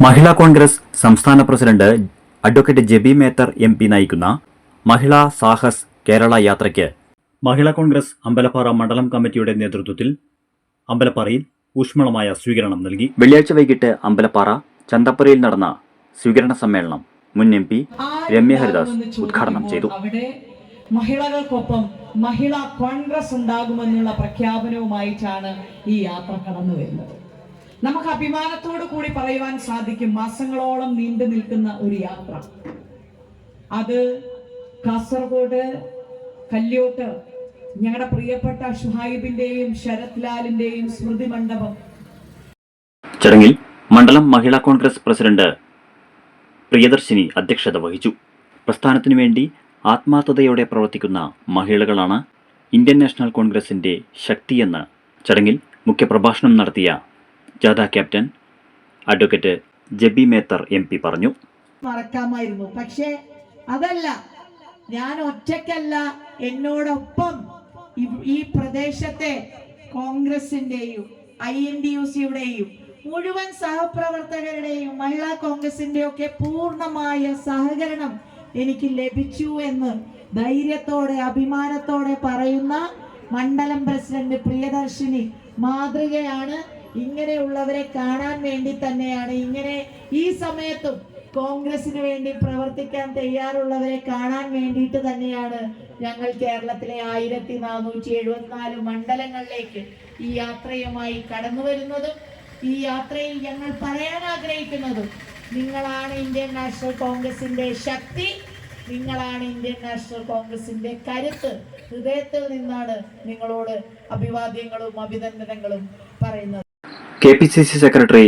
മഹിളാ Congress സംസ്ഥാന president advocate Jebi Mather M P നയിക്കുന്ന മഹിളാ സാഹസ് കേരള യാത്രയ്ക്ക് മഹിളാ കോൺഗ്രസ് അമ്പലപ്പാറ മണ്ഡലം കമ്മിറ്റിയുടെ നേതൃത്വത്തിൽ അമ്പലപ്പാറയിൽ ഊഷ്മളമായ സ്വീകരണം നൽകി. വെള്ളിയാഴ്ച വൈകിട്ട് അമ്പലപ്പാറ ചന്തപ്പുരയിൽ നടന്ന സ്വീകരണ സമ്മേളനം മുൻ എം പി രമ്യ ഹരിദാസ് ഉദ്ഘാടനം ചെയ്തു. മഹിളകൾക്കൊപ്പം മഹിളാ കോൺഗ്രസ് ഉണ്ടാകുമെന്നുള്ള പ്രഖ്യാപനവുമായിട്ടാണ് ഈ യാത്ര കടന്നു വരുന്നത് നമുക്ക് അഭിമാനത്തോടു കൂടി പറയുവാൻ സാധിക്കും മാസങ്ങളോളം നീണ്ടു നിൽക്കുന്ന ഒരു യാത്ര. അത് കാസർഗോഡ് കല്യോട്ട് ഞങ്ങളുടെ പ്രിയപ്പെട്ട ഷുഹൈബിന്റെയും ശരത് ലാലിന്റെയും സ്മൃതി മണ്ഡപം. ചടങ്ങിൽ മണ്ഡലം മഹിളാ കോൺഗ്രസ് പ്രസിഡന്റ് പ്രിയദർശിനി അധ്യക്ഷത വഹിച്ചു. പ്രസ്ഥാനത്തിനു വേണ്ടി ആത്മാർത്ഥതയോടെ പ്രവർത്തിക്കുന്ന മഹിളകളാണ് ഇന്ത്യൻ നാഷണൽ കോൺഗ്രസിന്റെ ശക്തിയെന്ന് ചടങ്ങിൽ മുഖ്യപ്രഭാഷണം നടത്തിയ ജാഥ captain advocate Jebi Mather M P പറഞ്ഞു. മറക്കാമായിരുന്നു. പക്ഷേ അതല്ല. ഞാൻ ഒറ്റയ്ക്കല്ല. എന്നോടൊപ്പം ഈ പ്രദേശത്തെ കോൺഗ്രസിന്റെയും ഐ എൻ ഡി യു സിയുടെയും മുഴുവൻ സഹപ്രവർത്തകരുടെയും മഹിളാ കോൺഗ്രസിന്റെ ഒക്കെ പൂർണമായ സഹകരണം എനിക്ക് ലഭിച്ചു എന്ന് ധൈര്യത്തോടെ അഭിമാനത്തോടെ പറയുന്ന മണ്ഡലം പ്രസിഡന്റ് പ്രിയദർശിനി മാതൃകയാണ് ഇങ്ങനെയുള്ളവരെ കാണാൻ വേണ്ടി തന്നെയാണ്. ഇങ്ങനെ ഈ സമയത്തും കോൺഗ്രസിന് വേണ്ടി പ്രവർത്തിക്കാൻ തയ്യാറുള്ളവരെ കാണാൻ വേണ്ടിയിട്ട് തന്നെയാണ് ഞങ്ങൾ കേരളത്തിലെ ആയിരത്തി നാനൂറ്റി എഴുപത്തിനാല് മണ്ഡലങ്ങളിലേക്ക് ഈ യാത്രയുമായി കടന്നു വരുന്നതും ഈ യാത്രയിൽ ഞങ്ങൾ പറയാൻ ആഗ്രഹിക്കുന്നതും നിങ്ങളാണ് ഇന്ത്യൻ നാഷണൽ കോൺഗ്രസിന്റെ ശക്തി നിങ്ങളാണ് ഇന്ത്യൻ നാഷണൽ കോൺഗ്രസിന്റെ കരുത്ത്. ഹൃദയത്തിൽ നിന്നാണ് നിങ്ങളോട് അഭിവാദ്യങ്ങളും അഭിനന്ദനങ്ങളും പറയുന്നത്. K P C C secretary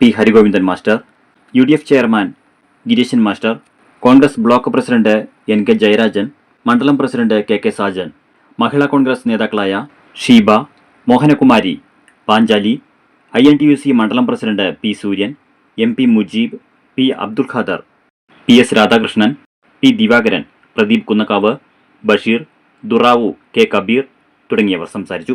P Harigovindan master U D F chairman Gireeshan master Congress block president N K Jayarajan മണ്ഡലം president K K Sajan Mahila Congress നേതാക്കളായ Sheeba Mohanakumari Panchali I N T U C മണ്ഡലം president P Sooryan M P Mujeeb P Abdul Khader P S Radhakrishnan P Divakaran Pradeep Kunnakkavu Basheer Duravu K Kabeer തുടങ്ങിയവർ സംസാരിച്ചു.